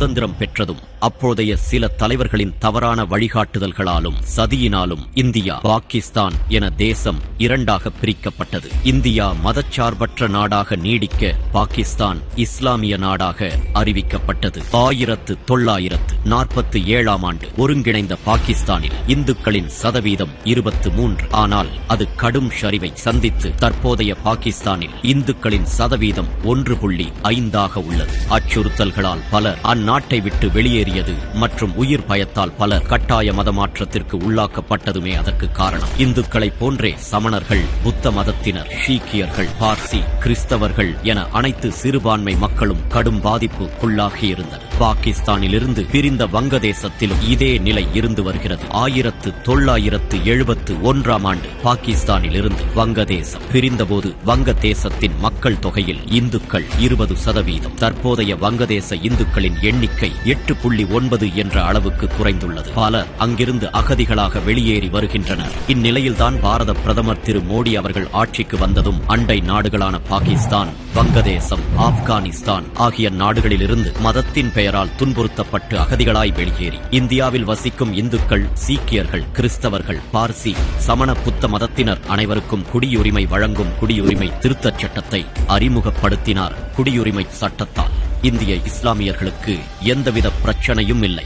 சுதந்திரம் பெற்றதும் அப்போதைய சில தலைவர்களின் தவறான வழிகாட்டுதல்களாலும் சதியினாலும் இந்தியா பாகிஸ்தான் என தேசம் இரண்டாக பிரிக்கப்பட்டது. இந்தியா மதச்சார்பற்ற நாடாக நீடிக்க பாகிஸ்தான் இஸ்லாமிய நாடாக அறிவிக்கப்பட்டது. ஆயிரத்து தொள்ளாயிரத்து நாற்பத்தி ஏழாம் ஆண்டு ஒருங்கிணைந்த பாகிஸ்தானில் இந்துக்களின் சதவீதம் இருபத்து மூன்று. ஆனால் அது கடும் சரிவை சந்தித்து தற்போதைய பாகிஸ்தானில் இந்துக்களின் சதவீதம் ஒன்று புள்ளி ஐந்தாக உள்ளது. அச்சுறுத்தல்களால் பலர் அந்நாட்டு நாட்டை விட்டு வெளியேறியது மற்றும் உயிர் பயத்தால் பலர் கட்டாய மதமாற்றத்திற்கு உள்ளாக்கப்பட்டதுமே அதற்கு காரணம். இந்துக்களைப் போன்றே சமணர்கள் புத்த மதத்தினர் சீக்கியர்கள் பார்சி கிறிஸ்தவர்கள் என அனைத்து சிறுபான்மை மக்களும் கடும் பாதிப்புக்குள்ளாகியிருந்தனர். பாகிஸ்தானிலிருந்து பிரிந்த வங்கதேசத்திலும் இதே நிலை இருந்து வருகிறது. ஆயிரத்து தொள்ளாயிரத்து எழுபத்து ஒன்றாம் ஆண்டு பாகிஸ்தானிலிருந்து வங்கதேசம் பிரிந்தபோது வங்கதேசத்தின் மக்கள் தொகையில் இந்துக்கள் இருபது சதவீதம். தற்போதைய வங்கதேச இந்துக்களின் எண்ணிக்கை எட்டு புள்ளி ஒன்பது என்ற அளவுக்கு குறைந்துள்ளது. பலர் அங்கிருந்து அகதிகளாக வெளியேறி வருகின்றனர். இந்நிலையில்தான் பாரத பிரதமர் திரு மோடி அவர்கள் ஆட்சிக்கு வந்ததும் அண்டை நாடுகளான பாகிஸ்தான் வங்கதேசம் ஆப்கானிஸ்தான் ஆகிய நாடுகளிலிருந்து மதத்தின் பெயரால் துன்புறுத்தப்பட்டு அகதிகளாய் வெளியேறி இந்தியாவில் வசிக்கும் இந்துக்கள் சீக்கியர்கள் கிறிஸ்தவர்கள் பார்சி சமண புத்த மதத்தினர் அனைவருக்கும் குடியுரிமை வழங்கும் குடியுரிமை திருத்தச் சட்டத்தை அறிமுகப்படுத்தினார் குடியுரிமை சட்டத்தால். இந்திய இஸ்லாமியர்களுக்கு எந்தவித பிரச்சனையும் இல்லை.